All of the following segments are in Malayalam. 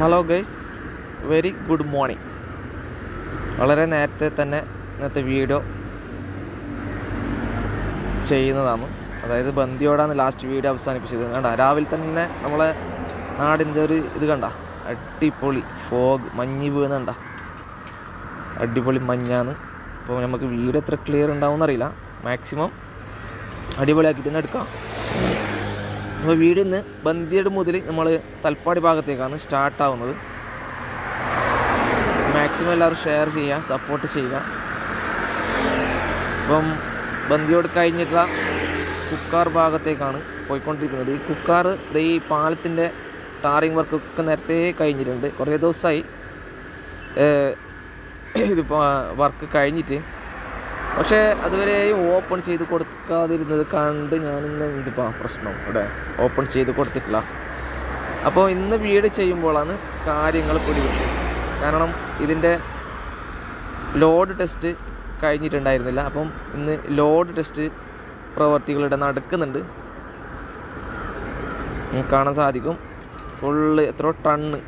Hello guys very good morning വളരെ നേരത്തെ തന്നെ ഇന്നത്തെ വീഡിയോ ചെയ്യുന്നതാണ്. അതായത് ബന്ദിയോടാണ് ലാസ്റ്റ് വീഡിയോ അവസാനിപ്പിച്ചത്. കണ്ട രാവിലെ തന്നെ നമ്മളെ നാടിന്റെ ഒരു ഇത് കണ്ട അടിപൊളി ഫോഗ് മഞ്ഞ് വീണണ്ട അടിപൊളി മഞ്ഞാണ്. അപ്പോൾ നമുക്ക് വീഡിയോ എത്ര ക്ലിയർ ഉണ്ടാവും എന്നറിയില്ല മാക്സിമം അടിപൊളിയാക്കിയിട്ട് തന്നെ എടുക്കാം. അപ്പോൾ വീട് ഇന്ന് ബന്ദിയുടെ മുതൽ നമ്മൾ തൽപ്പാടി ഭാഗത്തേക്കാണ് സ്റ്റാർട്ട് ആവുന്നത്. മാക്സിമം എല്ലാവരും ഷെയർ ചെയ്യുക സപ്പോർട്ട് ചെയ്യുക. അപ്പം ബന്ദിയോട് കഴിഞ്ഞിട്ടുള്ള കുക്കാർ ഭാഗത്തേക്കാണ് പോയിക്കൊണ്ടിരിക്കുന്നത്. ഈ കുക്കാർ ഈ പാലത്തിന്റെ ടാറിങ് വർക്കൊക്കെ നേരത്തെ കഴിഞ്ഞിട്ടുണ്ട്. കുറേ ദിവസമായി ഇതിപ്പോൾ വർക്ക് കഴിഞ്ഞിട്ട്. പക്ഷേ അതുവരെയും ഓപ്പൺ ചെയ്ത് കൊടുക്കാതിരുന്നത് കണ്ട് ഞാനിന്ന് ഇതിപ്പോൾ പ്രശ്നം ഇവിടെ ഓപ്പൺ ചെയ്ത് കൊടുത്തിട്ടില്ല. അപ്പോൾ ഇന്ന് വീട് ചെയ്യുമ്പോഴാണ് കാര്യങ്ങൾ പിടികിട്ടുന്നത് കാരണം ഇതിന്റെ ലോഡ് ടെസ്റ്റ് കഴിഞ്ഞിട്ടുണ്ടായിരുന്നില്ല. അപ്പം ഇന്ന് ലോഡ് ടെസ്റ്റ് പ്രവർത്തികളിവിടെ നടക്കുന്നുണ്ട്. കാണാൻ സാധിക്കും. ഫുള്ള് എത്ര ടണ്ണ്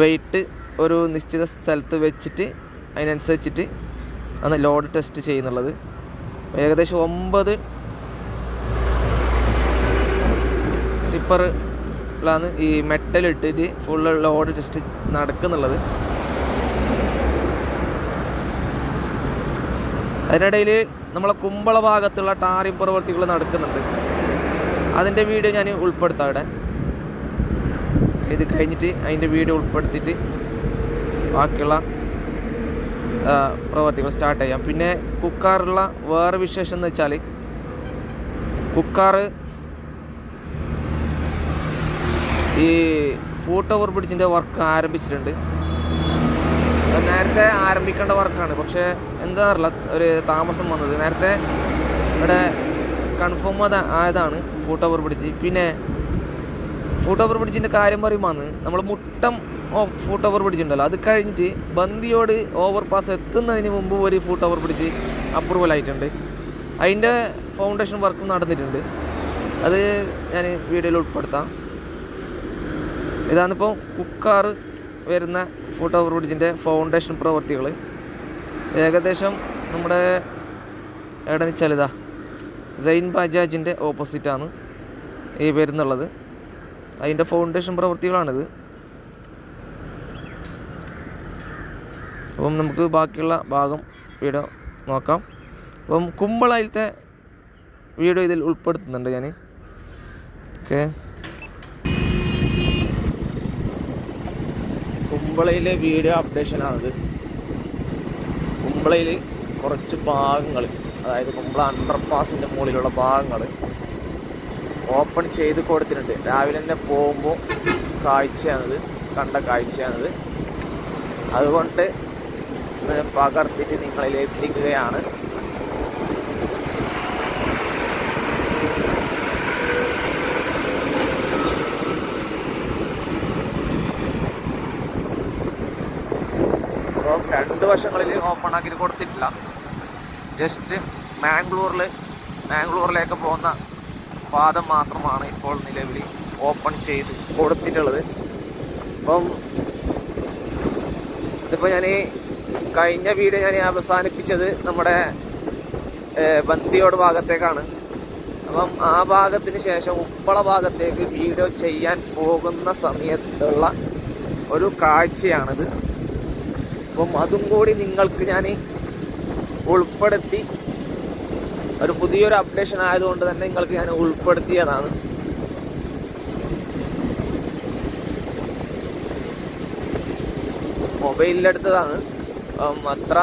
വെയിറ്റ് ഒരു നിശ്ചിത സ്ഥലത്ത് വെച്ചിട്ട് അതിനനുസരിച്ചിട്ട് ആണ് ലോഡ് ടെസ്റ്റ് ചെയ്യുന്നുള്ളത്. ഏകദേശം ഒമ്പത് ടിപ്പറിലാണ് ഈ മെറ്റൽ ഇട്ടിട്ട് ഫുള്ള് ലോഡ് ടെസ്റ്റ് നടക്കുന്നുള്ളത്. അതിനിടയിൽ നമ്മളെ കുമ്പള ഭാഗത്തുള്ള ടാറിംഗ് പ്രവർത്തികൾ നടക്കുന്നുണ്ട്. അതിന്റെ വീഡിയോ ഞാൻ ഉൾപ്പെടുത്താം ഇവിടെ ഇത് കഴിഞ്ഞിട്ട് അതിന്റെ വീഡിയോ ഉൾപ്പെടുത്തിയിട്ട് ബാക്കിയുള്ള പ്രവർത്തികൾ സ്റ്റാർട്ട് ചെയ്യാം. പിന്നെ കുക്കാറുള്ള വേറെ വിശേഷം എന്ന് വെച്ചാൽ കുക്കാറ് ഈ ഫൂട്ട് ഓവർ ബ്രിഡ്ജിന്റെ വർക്ക് ആരംഭിച്ചിട്ടുണ്ട്. നേരത്തെ ആരംഭിക്കേണ്ട വർക്കാണ് പക്ഷേ എന്താ അറിയില്ല ഒരു താമസം വന്നത്. നേരത്തെ ഇവിടെ കൺഫേം ആയതാണ് ഫൂട്ട് ഓവർ ബ്രിഡ്ജ് പിന്നെ ഫൂട്ട് ഓവർ ബ്രിഡ്ജിന്റെ കാര്യം പറയുമ്പോൾ നമ്മൾ മുട്ടം ഫൂട്ട് ഓവർ പിടിച്ചിട്ടുണ്ടല്ലോ. അത് കഴിഞ്ഞിട്ട് ബന്ദിയോട് ഓവർ പാസ് എത്തുന്നതിന് മുമ്പ് ഒരു ഫൂട്ട് ഓവർ പിടിച്ച് അപ്രൂവൽ ആയിട്ടുണ്ട്. അതിന്റെ ഫൗണ്ടേഷൻ വർക്കും നടന്നിട്ടുണ്ട്. അത് ഞാൻ വീഡിയോയിൽ ഉൾപ്പെടുത്താം. ഇതാണിപ്പോൾ കുക്കാർ വരുന്ന ഫൂട്ട് ഓവർ ബ്രിഡ്ജിന്റെ ഫൗണ്ടേഷൻ പ്രവൃത്തികൾ. ഏകദേശം നമ്മുടെ എവിടെ വെച്ചാൽ ഇതാ സൈൻ ബജാജിന്റെ ഓപ്പോസിറ്റാണ് ഈ വരുന്നുള്ളത്. അതിന്റെ ഫൗണ്ടേഷൻ പ്രവൃത്തികളാണിത്. അപ്പം നമുക്ക് ബാക്കിയുള്ള ഭാഗം വീഡിയോ നോക്കാം. അപ്പം കുമ്പളയിലത്തെ വീഡിയോ ഇതിൽ ഉൾപ്പെടുത്തുന്നുണ്ട് ഞാൻ ഓക്കെ. കുമ്പളയിലെ വീഡിയോ അപ്ഡേഷനാണത്. കുമ്പളയിൽ കുറച്ച് ഭാഗങ്ങൾ അതായത് കുമ്പള അണ്ടർപാസിന്റെ മുകളിലുള്ള ഭാഗങ്ങൾ ഓപ്പൺ ചെയ്ത് കൊടുത്തിട്ടുണ്ട്. രാവിലെ തന്നെ പോകുമ്പോൾ കാഴ്ചയാണത് കണ്ട കാഴ്ചയാണത്. അതുകൊണ്ട് ഇന്ന് പകർത്തിട്ട് നിങ്ങളിലേക്ക് എത്തിക്കുകയാണ് രണ്ട് വശങ്ങളിൽ ഓപ്പൺ ആക്കി കൊടുത്തിട്ടില്ല. ജസ്റ്റ് മാംഗ്ലൂരിൽ മാംഗ്ലൂരിലേക്ക് പോകുന്ന പാദം മാത്രമാണ് ഇപ്പോൾ നിലവിൽ ഓപ്പൺ ചെയ്ത് കൊടുത്തിട്ടുള്ളത്. അപ്പം ഇതിപ്പോൾ ഞാൻ കഴിഞ്ഞ വീഡിയോ ഞാൻ അവസാനിപ്പിച്ചത് നമ്മുടെ ബന്തിയോട് ഭാഗത്തേക്കാണ്. അപ്പം ആ ഭാഗത്തിന് ശേഷം ഉപ്പള ഭാഗത്തേക്ക് വീഡിയോ ചെയ്യാൻ പോകുന്ന സമയത്തുള്ള ഒരു കാഴ്ചയാണിത്. അപ്പം അതും കൂടി നിങ്ങൾക്ക് ഞാൻ ഉൾപ്പെടുത്തി ഒരു പുതിയൊരു അപ്ഡേഷൻ ആയതുകൊണ്ട് തന്നെ നിങ്ങൾക്ക് ഞാൻ ഉൾപ്പെടുത്തിയതാണ്. മൊബൈലിലെടുത്തതാണ്. അത്ര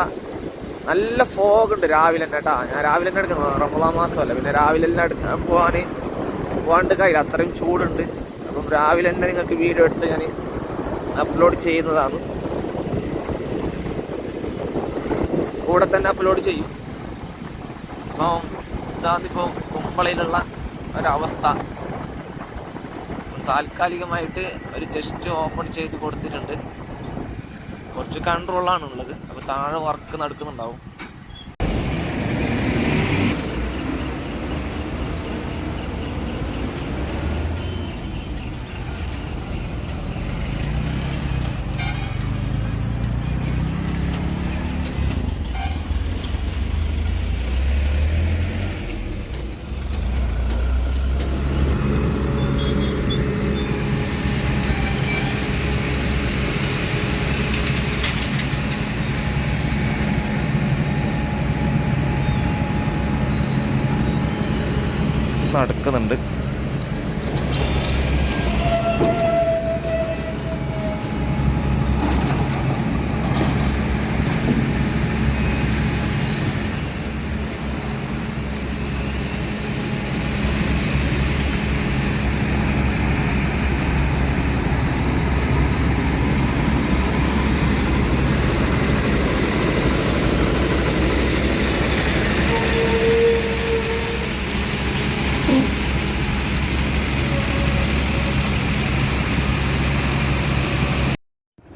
നല്ല ഫോഗ് ഉണ്ട് രാവിലെ തന്നെ കേട്ടാ ഞാൻ രാവിലെ തന്നെ എടുക്കുന്നത്. റമദാൻ മാസമല്ല. പിന്നെ രാവിലെ തന്നെ എടുക്കാൻ പോകാൻ പോകാണ്ട് കഴിയില്ല അത്രയും ചൂടുണ്ട്. അപ്പം രാവിലെ തന്നെ നിങ്ങൾക്ക് വീഡിയോ എടുത്ത് ഞാൻ അപ്ലോഡ് ചെയ്യുന്നതാണ്. കൂടെ തന്നെ അപ്ലോഡ് ചെയ്യും. അപ്പോൾ ഇതാണിപ്പോൾ കുമ്പളയിലുള്ള ഒരവസ്ഥ. താൽക്കാലികമായിട്ട് ഒരു ടെസ്റ്റ് ഓപ്പൺ ചെയ്ത് കൊടുത്തിട്ടുണ്ട്. കുറച്ച് കൺട്രോളാണ് ഉള്ളത് അപ്പോൾ താഴെ വർക്ക് നടക്കുന്നുണ്ടാവും.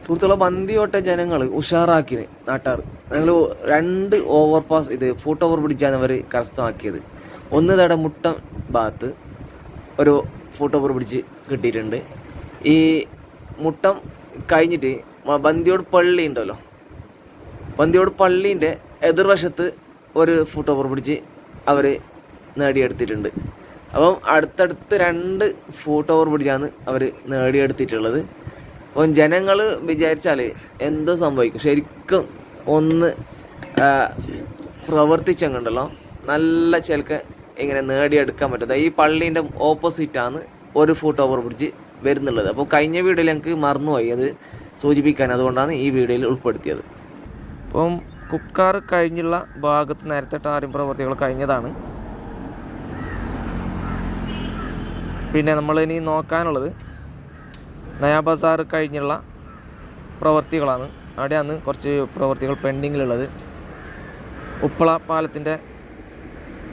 സുഹൃത്തുക്കളെ ഓട്ട ജനങ്ങൾ ഉഷാറാക്കിന് നാട്ടാർ ഞങ്ങൾ രണ്ട് ഓവർ പാസ് ഇത് ഫുട്ട് ഓവർ പിടിച്ചാണ് അവർ കരസ്ഥമാക്കിയത്. ഒന്ന് തട മുട്ടം ഭാഗത്ത് ഒരു ഫുട്ട് ഓവർ പിടിച്ച് കിട്ടിയിട്ടുണ്ട്. ഈ മുട്ടം കഴിഞ്ഞിട്ട് ബന്തിയോട് പള്ളി ഉണ്ടല്ലോ. ബന്ദിയോട് പള്ളീന്റെ എതിർവശത്ത് ഒരു ഫുട്ട് ഓവർ പിടിച്ച് അവർ നേടിയെടുത്തിട്ടുണ്ട്. അപ്പം അടുത്തടുത്ത് രണ്ട് ഫുട്ട് ഓവർ പിടിച്ചാണ് അവർ നേടിയെടുത്തിട്ടുള്ളത്. അപ്പം ജനങ്ങൾ വിചാരിച്ചാൽ എന്തോ സംഭവിക്കും. ശരിക്കും ഒന്ന് പ്രവർത്തിച്ചെങ്കിണ്ടല്ലോ നല്ല ചിലക്ക് ഇങ്ങനെ നേടിയെടുക്കാൻ പറ്റും. ഈ പള്ളീന്റെ ഓപ്പോസിറ്റാണ് ഒരു ഫുട്ട് ഓവർ ബ്രിഡ്ജ് വരുന്നുള്ളത്. അപ്പോൾ കഴിഞ്ഞ വീഡിയോയിൽ ഞങ്ങൾക്ക് മറന്നുപോയി. അത് സൂചിപ്പിക്കാൻ അതുകൊണ്ടാണ് ഈ വീഡിയോയിൽ ഉൾപ്പെടുത്തിയത്. അപ്പം കുക്കാർ കഴിഞ്ഞുള്ള ഭാഗത്ത് നേരത്തെ ടാറിംഗ് പ്രവർത്തികൾ കഴിഞ്ഞതാണ്. പിന്നെ നമ്മളിനി നോക്കാനുള്ളത് നയാ ബസാർ കഴിഞ്ഞുള്ള പ്രവൃത്തികളാണ് അവിടെയാണ് കുറച്ച് പ്രവൃത്തികൾ പെൻഡിങ്ങിലുള്ളത്. ഉപ്പള പാലത്തിന്റെ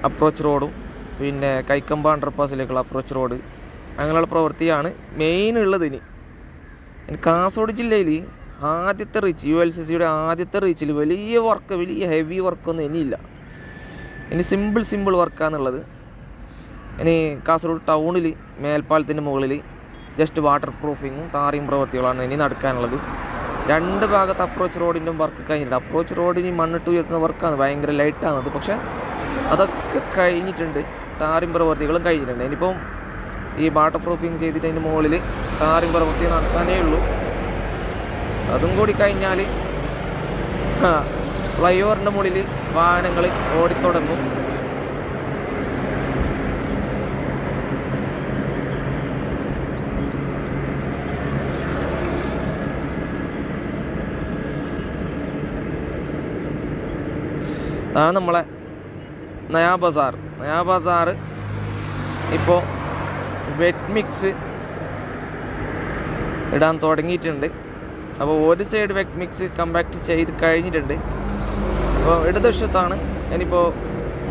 അപ്രോച്ച് റോഡും പിന്നെ കൈക്കമ്പ അണ്ടർപാസിലേക്കുള്ള അപ്രോച്ച് റോഡ് അങ്ങനെയുള്ള പ്രവൃത്തിയാണ് മെയിൻ ഉള്ളത് ഇനി. കാസർഗോഡ് ജില്ലയിൽ ആദ്യത്തെ റീച്ച് യു എൽ സി സിയുടെ ആദ്യത്തെ റീച്ചിൽ വലിയ വർക്ക് വലിയ ഹെവി വർക്കൊന്നും ഇനിയില്ല. ഇനി സിമ്പിൾ സിമ്പിൾ വർക്കാന്നുള്ളത് ഇനി കാസർഗോഡ് ടൗണിൽ മേൽപ്പാലത്തിന്റെ മുകളിൽ ജസ്റ്റ് വാട്ടർ പ്രൂഫിങ്ങും ടാറിങ് പ്രവൃത്തികളാണ് ഇനി നടക്കാനുള്ളത്. രണ്ട് ഭാഗത്ത് അപ്രോച്ച് റോഡിന്റെ വർക്ക് കഴിഞ്ഞിട്ടുണ്ട്. അപ്രോച്ച് റോഡിന് മണ്ണിട്ട് ഉയർത്തുന്ന വർക്കാണ് ഭയങ്കര ലൈറ്റാണത് പക്ഷേ അതൊക്കെ കഴിഞ്ഞിട്ടുണ്ട്. ടാറിങ് പ്രവൃത്തികളും കഴിഞ്ഞിട്ടുണ്ട്. ഇനിയിപ്പം ഈ വാട്ടർ പ്രൂഫിങ് ചെയ്തിട്ട് അതിന്റെ മുകളിൽ ടാറിങ് പ്രവൃത്തി നടത്താനേ ഉള്ളൂ. അതും കൂടി കഴിഞ്ഞാൽ ഫ്ലൈ ഓവറിന്റെ മുകളിൽ വാഹനങ്ങൾ ഓടിത്തുടങ്ങും. അതാണ് നമ്മളെ നയാ ബസാർ. നയാ ബസാർ ഇപ്പോൾ വെറ്റ് മിക്സ് ഇടാൻ തുടങ്ങിയിട്ടുണ്ട്. അപ്പോൾ ഒരു സൈഡ് വെറ്റ് മിക്സ് കമ്പാക്ട് ചെയ്ത് കഴിഞ്ഞിട്ടുണ്ട്. അപ്പോൾ ഇടതുവശത്താണ് ഇനിയിപ്പോൾ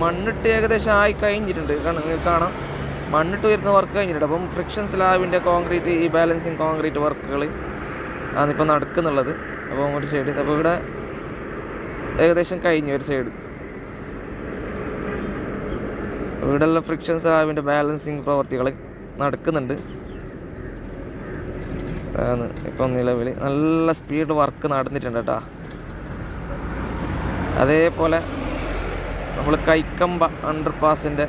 മണ്ണിട്ട് ഏകദേശം ആയി കഴിഞ്ഞിട്ടുണ്ട്. കാരണം നിങ്ങൾക്ക് കാണാം. മണ്ണിട്ട് വരുന്ന വർക്ക് കഴിഞ്ഞിട്ടുണ്ട്. അപ്പം ഫ്രിക്ഷൻ സ്ലാബിന്റെ കോൺക്രീറ്റ് ഈ ബാലൻസിങ് കോൺക്രീറ്റ് വർക്കുകൾ ആണ് ഇപ്പോൾ നടക്കുന്നുള്ളത്. അപ്പോൾ ഒരു സൈഡ് അപ്പോൾ ഇവിടെ ഏകദേശം കഴിഞ്ഞു ഒരു സൈഡ് ഇവിടെയുള്ള ഫ്രിക്ഷൻ സ്ലാബിന്റെ ബാലൻസിങ് പ്രവർത്തികൾ നടക്കുന്നുണ്ട്. ഇപ്പം നിലവിൽ നല്ല സ്പീഡ് വർക്ക് നടന്നിട്ടുണ്ട് കേട്ടോ അതേപോലെ നമ്മൾ കൈക്കമ്പ അണ്ടർപാസിന്റെ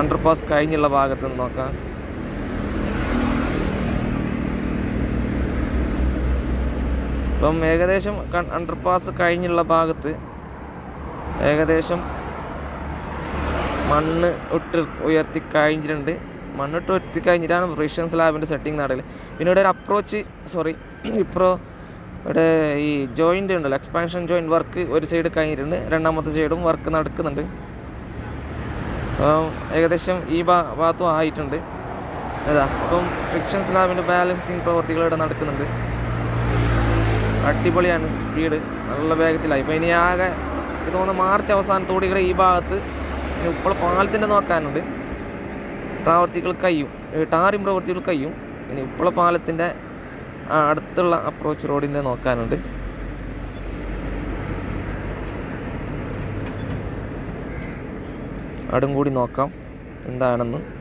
അണ്ടർപാസ് കഴിഞ്ഞുള്ള ഭാഗത്ത് നിന്ന് നോക്കാം. ഇപ്പം ഏകദേശം അണ്ടർപാസ് കഴിഞ്ഞുള്ള ഭാഗത്ത് ഏകദേശം മണ്ണ് ഇട്ട് ഉയർത്തി കഴിഞ്ഞിട്ടുണ്ട്. മണ്ണിട്ട് ഉയർത്തി കഴിഞ്ഞിട്ടാണ് ഫ്രീഷൻ സ്ലാബിന്റെ സെറ്റിംഗ് നടക്കൽ പിന്നെ ഇവിടെ ഒരു അപ്രോച്ച് സോറി ഇപ്പോൾ ഇവിടെ ഈ ജോയിന്റ് ഉണ്ടല്ലോ എക്സ്പാൻഷൻ ജോയിന്റ് വർക്ക് ഒരു സൈഡ് കഴിഞ്ഞിട്ടുണ്ട്. രണ്ടാമത്തെ സൈഡും വർക്ക് നടക്കുന്നുണ്ട്. അപ്പം ഏകദേശം ഈ ഭാ ഭാഗത്തും ആയിട്ടുണ്ട്. അതാ അപ്പം ഫ്രിക്ഷൻ സ്ലാബിന്റെ ബാലൻസിങ് പ്രവർത്തികൾ ഇവിടെ നടക്കുന്നുണ്ട്. അടിപൊളിയാണ് സ്പീഡ് നല്ല വേഗത്തിലായി. ഇപ്പം ഇനി ആകെ തോന്നുന്നു മാർച്ച് അവസാനത്തോടെ ഈ ഭാഗത്ത് ഇപ്പോൾ പാലത്തിന്റെ നോക്കാനുണ്ട്. പ്രവർത്തികൾ കഴിയും. ടാറിം പ്രവർത്തികൾ കഴിയും. ഇനി ഇപ്പോൾ പാലത്തിന്റെ അടുത്തുള്ള അപ്രോച്ച് റോഡിന്റെ നോക്കാനുണ്ട്. അടും കൂടി നോക്കാം. എന്താണെന്ന്.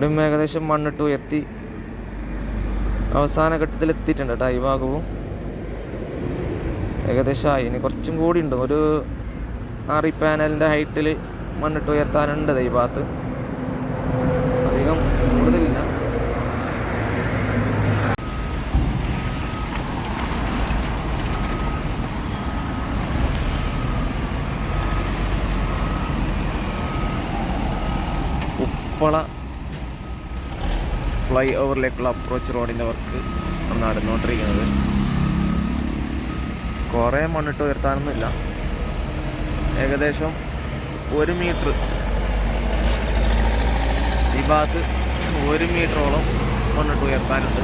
ഇവിടെയും ഏകദേശം മണ്ണിട്ട് എത്തി. അവസാന ഘട്ടത്തിൽ എത്തിയിട്ടുണ്ട് കേട്ടോ ഈ ഭാഗവും. ഏകദേശം ആയി ഇനി കുറച്ചും കൂടി ഉണ്ട്. ഒരു ആറി പാനലിന്റെ ഹൈറ്റിൽ മണ്ണിട്ട് ഉയർത്താനുണ്ട് ഈ ഭാഗത്ത് അധികം കൂടുതലില്ല ഉപ്പള ഫ്ലൈ ഓവറിലേക്കുള്ള അപ്രോച്ച് റോഡിന്റെ വർക്ക് നടന്നുകൊണ്ടിരിക്കുന്നത്. കുറേ മണ്ണിട്ട് ഉയർത്താനൊന്നുമില്ല. ഏകദേശം ഒരു മീറ്റർ ഈ ഭാഗത്ത് ഒരു മീറ്ററോളം മണ്ണിട്ട് ഉയർത്താനുണ്ട്.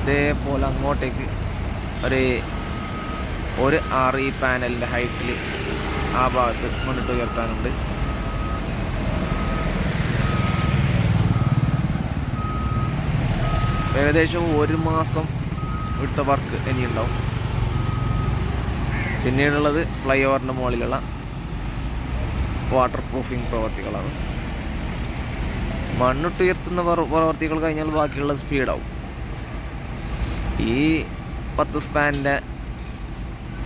ഇതേപോലെ അങ്ങോട്ടേക്ക് ഒരു ഒരു ആറ് ഈ പാനലിന്റെ ഹൈറ്റിൽ ആ ഭാഗത്ത് മണ്ണിട്ട് ഉയർത്താനുണ്ട്. ഏകദേശം ഒരു മാസം ഇവിടുത്തെ വർക്ക് ഇനിയുണ്ടാവും. പിന്നീടുള്ളത് ഫ്ലൈ ഓവറിന്റെ മുകളിലുള്ള വാട്ടർ പ്രൂഫിംഗ് പ്രവർത്തികളാണ്. മണ്ണിട്ടുയർത്തുന്ന പ്രവ- പ്രവർത്തികൾ കഴിഞ്ഞാൽ ബാക്കിയുള്ള സ്പീഡാവും ഈ പത്ത് സ്പാനിന്റെ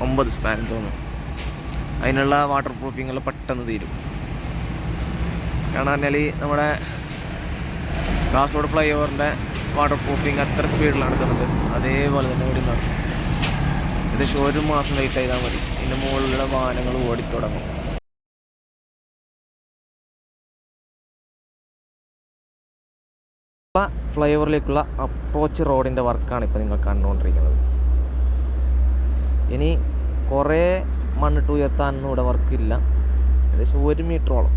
ഒമ്പത് സ്പാൻ തോന്നും അതിനുള്ള വാട്ടർ പ്രൂഫിങ്ങൾ പെട്ടെന്ന് തീരും. കാരണം പറഞ്ഞാൽ നമ്മുടെ കാസർഗോഡ് ഫ്ലൈ ഓവറിന്റെ വാട്ടർ പ്രൂഫിങ് അത്ര സ്പീഡിൽ നടക്കുന്നുണ്ട് അതേപോലെ തന്നെ ഇവിടെ നടക്കും ഏകദേശം ഒരു മാസം ലേറ്റ് ചെയ്താൽ മതി. ഇതിന്റെ മുകളിലുള്ള വാഹനങ്ങൾ ഓടിത്തുടങ്ങും ഫ്ലൈ ഓവറിലേക്കുള്ള അപ്രോച്ച് റോഡിന്റെ വർക്കാണ് ഇപ്പോൾ നിങ്ങൾ കണ്ടുകൊണ്ടിരിക്കുന്നത്. ഇനി കുറേ മണ്ണിട്ട് ഉയർത്താനൊന്നും ഇവിടെ വർക്കില്ല ഏകദേശം ഒരു മീറ്ററോളം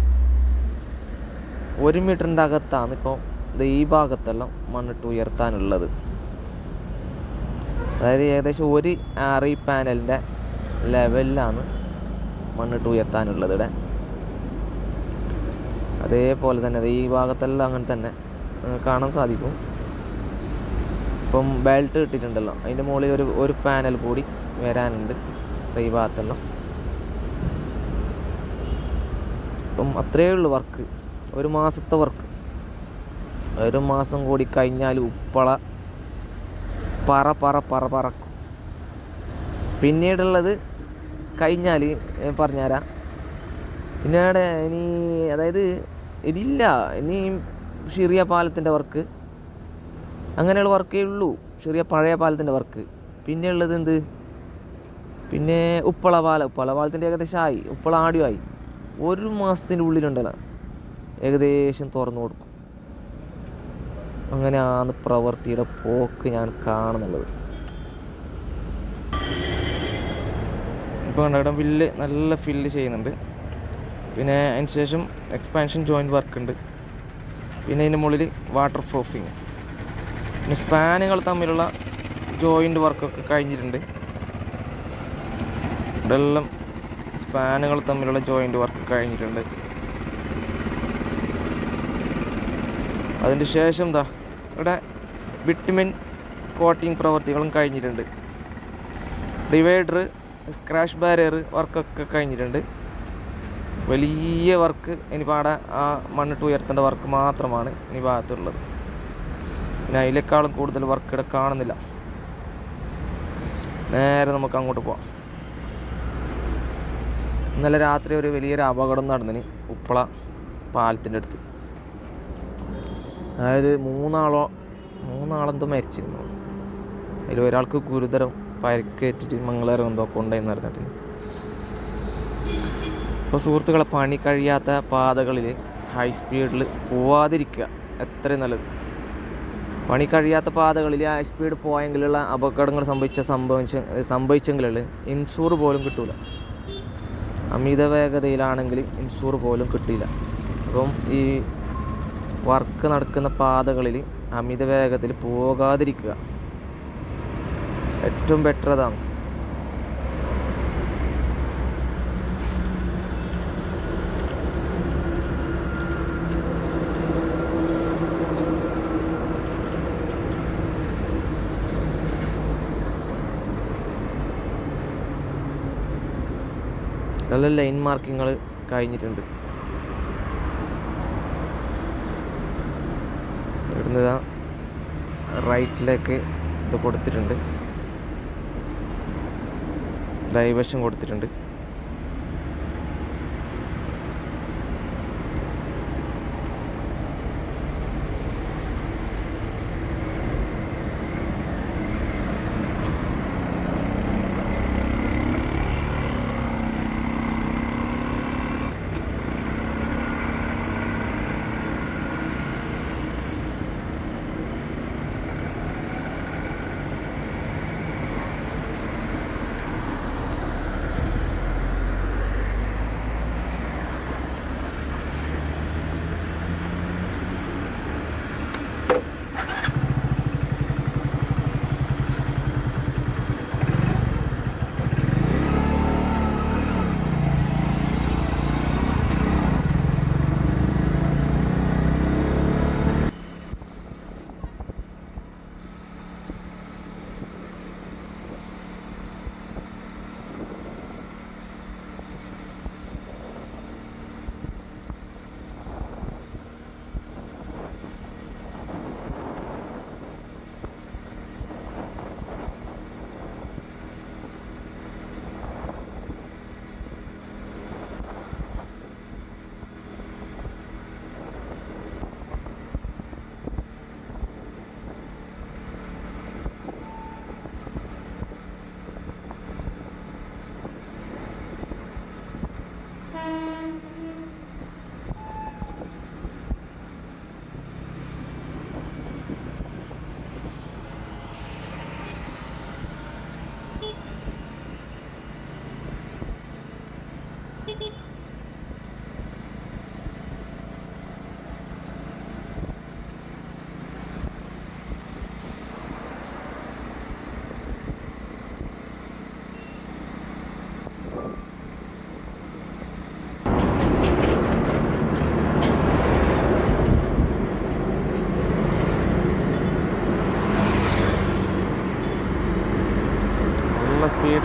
ഒരു മീറ്ററിന്റെ അകത്താണ് ഇപ്പോൾ ഈ ഭാഗത്തെല്ലാം മണ്ണിട്ട് ഉയർത്താനുള്ളത്. അതായത് ഏകദേശം ഒരു ആറി പാനലിന്റെ ലെവലിലാണ് മണ്ണിട്ട് ഉയർത്താനുള്ളത് ഇവിടെ. അതേപോലെ തന്നെ അത് ഈ ഭാഗത്തെല്ലാം അങ്ങനെ തന്നെ കാണാൻ സാധിക്കും. ഇപ്പം ബെൽറ്റ് ഇട്ടിട്ടുണ്ടല്ലോ അതിന്റെ മുകളിൽ ഒരു ഒരു പാനൽ കൂടി വരാനുണ്ട് ഈ ഭാഗത്തെല്ലാം. അപ്പം അത്രയേ ഉള്ളൂ വർക്ക് ഒരു മാസത്തെ വർക്ക് ഒരു മാസം കൂടി കഴിഞ്ഞാൽ ഉപ്പള പറ പറ പറ പറക്കും. പിന്നീടുള്ളത് കഴിഞ്ഞാൽ പറഞ്ഞുതരാം. പിന്നീട് ഇനി അതായത് ഇതില്ല. ഇനി ഷിറിയ പാലത്തിന്റെ വർക്ക്. അങ്ങനെയുള്ള വർക്കേ ഉള്ളൂ. ചെറിയ പഴയ പാലത്തിന്റെ വർക്ക്. പിന്നെ ഉള്ളത് എന്ത്? പിന്നെ ഉപ്പള പാല. ഉപ്പള പാലത്തിന്റെ ഏകദേശം ആയി. ഉപ്പള ആടിയായി ഒരു മാസത്തിന്റെ ഉള്ളിലുണ്ടല്ലോ. ഏകദേശം തുറന്നു കൊടുക്കും. അങ്ങനെയാണ് പ്രവൃത്തിയുടെ പോക്ക് ഞാൻ കാണുന്നുള്ളത്. ഇപ്പോൾ കണ്ട ഇവിടെ ഫില്ല് നല്ല ഫില്ല് ചെയ്യുന്നുണ്ട്. പിന്നെ അതിന് ശേഷം എക്സ്പാൻഷൻ ജോയിന്റ് വർക്ക് ഉണ്ട്. പിന്നെ അതിന്റെ മുകളിൽ വാട്ടർ പ്രൂഫിങ് പിന്നെ സ്പാനുകൾ തമ്മിലുള്ള ജോയിന്റ് വർക്കൊക്കെ കഴിഞ്ഞിട്ടുണ്ട്. ഇവിടെ എല്ലാം സ്പാനുകൾ തമ്മിലുള്ള ജോയിന്റ് വർക്ക് കഴിഞ്ഞിട്ടുണ്ട്. അതിന് ശേഷം എന്താ ഇവിടെ വിറ്റമിൻ കോട്ടിംഗ് പ്രവർത്തികളും കഴിഞ്ഞിട്ടുണ്ട്. ഡിവൈഡർ സ്ക്രാഷ് ബാരിയർ വർക്കൊക്കെ കഴിഞ്ഞിട്ടുണ്ട്. വലിയ വർക്ക് ഇനി പാടെ ആ മണ്ണിട്ട് ഉയർത്തേണ്ട വർക്ക് മാത്രമാണ് ഇനി ഭാഗത്തുള്ളത്. പിന്നെ അതിനേക്കാളും കൂടുതൽ വർക്ക് ഇവിടെ കാണുന്നില്ല. നേരെ നമുക്ക് അങ്ങോട്ട് പോവാം. ഇന്നലെ രാത്രി ഒരു വലിയൊരു അപകടം നടന്നിന് ഉപ്പള പാലത്തിന്റെ അടുത്ത്. അതായത് മൂന്നാളോ മൂന്നാളെന്തോ മരിച്ചിരുന്നു. അതിൽ ഒരാൾക്ക് ഗുരുതരം പരിക്കേറ്റിട്ട് മംഗളേരം എന്തോ കൊണ്ടുവന്ന് നടന്നിട്ടുണ്ട് അപ്പോൾ സുഹൃത്തുക്കളെ പണി കഴിയാത്ത പാതകളിൽ ഹൈ സ്പീഡിൽ പോവാതിരിക്കുക. എത്രയും നല്ലത്. പണി കഴിയാത്ത പാതകളിൽ ഹൈ സ്പീഡ് പോയെങ്കിലുള്ള അപകടങ്ങൾ സംഭവിച്ച സംഭവിച്ച സംഭവിച്ചെങ്കിലുള്ള ഇൻഷൂർ പോലും കിട്ടൂല. അമിത വേഗതയിലാണെങ്കിൽ ഇൻഷൂർ പോലും കിട്ടില്ല അപ്പം ഈ വർക്ക് നടക്കുന്ന പാതകളിൽ അമിത വേഗത്തിൽ പോകാതിരിക്കുക. ഏറ്റവും ബെറ്റർ അതാണ്. നല്ല ലൈൻ മാർക്കിങ്ങൾ കഴിഞ്ഞിട്ടുണ്ട്. ഇതാ റൈറ്റിലേക്ക് ഇത് കൊടുത്തിട്ടുണ്ട്. ഡൈവേഷൻ കൊടുത്തിട്ടുണ്ട്.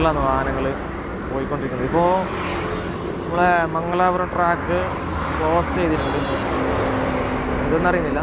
സ്പീഡിലാണ് വാഹനങ്ങൾ പോയിക്കൊണ്ടിരിക്കുന്നത്. ഇപ്പോൾ നമ്മളെ മംഗലാപുരം ട്രാക്ക് ക്ലോസ് ചെയ്തിട്ടുണ്ട്. ഇതെന്നറിയുന്നില്ല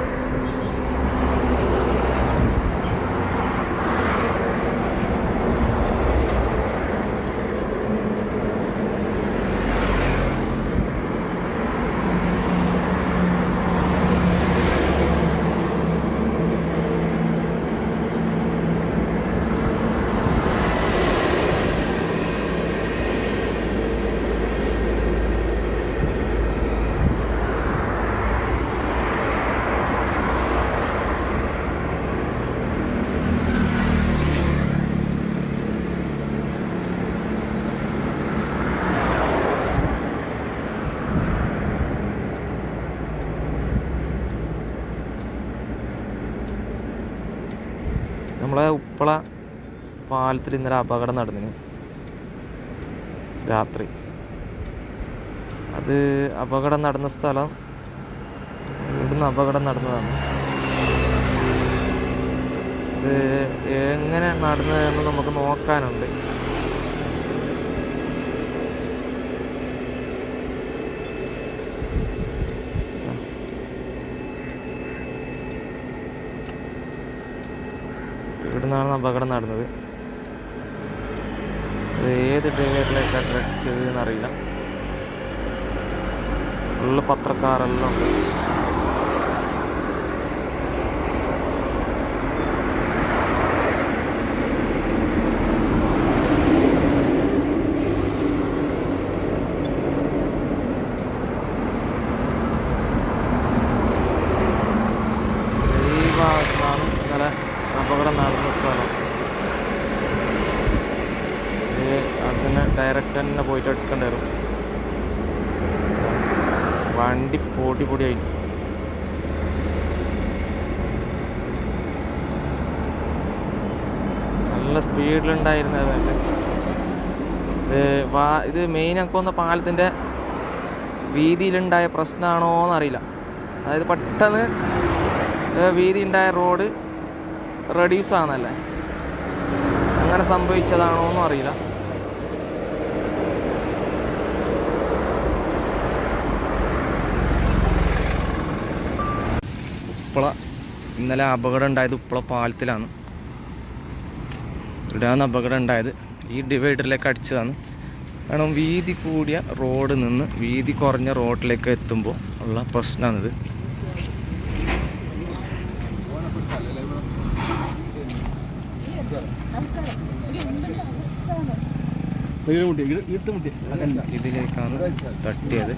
നമ്മളെ ഉപ്പള പാലത്തിൽ ഇന്നലെ അപകടം നടന്നിന്. രാത്രി. അത് അപകടം നടന്ന സ്ഥലം ഇവിടുന്ന് അപകടം നടന്നതാണ്. അത് എങ്ങനെ നടന്നതെന്ന് നമുക്ക് നോക്കാനുണ്ട്. ഇവിടുന്നാണ് അപകടം നടന്നത്. ഏത് ഡ്രൈവറിലേക്കാണ് അടിച്ചത് ചെയ്തതെന്നറിയില്ല ഫുള്ള് പത്രക്കാരെല്ലാം ഉണ്ട് ഈ ഭാഗത്താണ് ഇന്നലെ അപകടം നടന്ന സ്ഥലം ഇത് അതിന് ഡയറക്റ്റ് തന്നെ പോയിട്ട് എടുക്കേണ്ടി വരും വണ്ടി പൊടി പൊടിയായി നല്ല സ്പീഡിലുണ്ടായിരുന്നത് ഇത് വാ ഇത് മെയിൻ അക്കോന്ന പാലത്തിന്റെ വീതിയിലുണ്ടായ പ്രശ്നമാണോ എന്നറിയില്ല അതായത് പെട്ടെന്ന് വീതി ഉണ്ടായ റോഡ് റെഡ്യൂസ് ആണല്ലേ അങ്ങനെ സംഭവിച്ചതാണോ എന്നും അറിയില്ല. ഉപ്പള ഇന്നലെ അപകടം ഉണ്ടായത് ഉപ്പള പാലത്തിലാണ്. ഇവിടെയാണ് അപകടം ഉണ്ടായത്. ഈ ഡിവൈഡറിലേക്ക് അടിച്ചതാണ്. കാരണം വീതി കൂടിയ റോഡ് നിന്ന് വീതി കുറഞ്ഞ റോഡിലേക്ക് എത്തുമ്പോൾ ഉള്ള പ്രശ്നമാണിത്. ഇതിലേക്കാണ് തട്ടിയത്.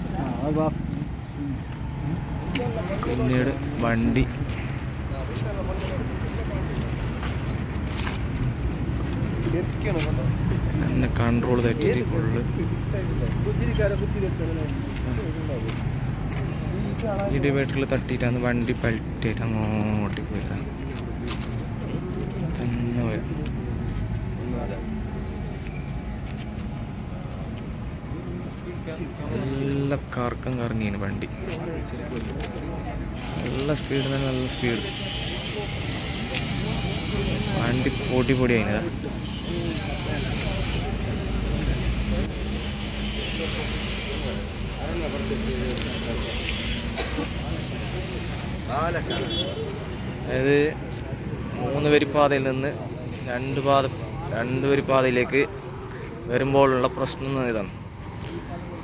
പിന്നീട് വണ്ടി എന്നെ കൺട്രോൾ തെറ്റിയിട്ട് ഫുള്ള് ഡിവൈഡറിൽ തട്ടിയിട്ടാണ് വണ്ടി പലറ്റിയിട്ട് അങ്ങോട്ട് പോയത് തന്നെ പോയത് നല്ല കറക്കം കറങ്ങിയാണ് വണ്ടി. നല്ല സ്പീഡ് തന്നെ നല്ല സ്പീഡ് വണ്ടി പൊടി പൊടി അതിനതാ അതായത് മൂന്ന് വരിപ്പാതയിൽ നിന്ന് രണ്ട് പാത രണ്ട് വരിപ്പാതയിലേക്ക് വരുമ്പോഴുള്ള പ്രശ്നം ഇതാണ്.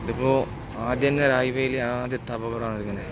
ഇതിപ്പോൾ ആദ്യം തന്നെ ഹൈവേയിൽ ആദ്യത്തെ അപകടമാണ് ഇങ്ങനെ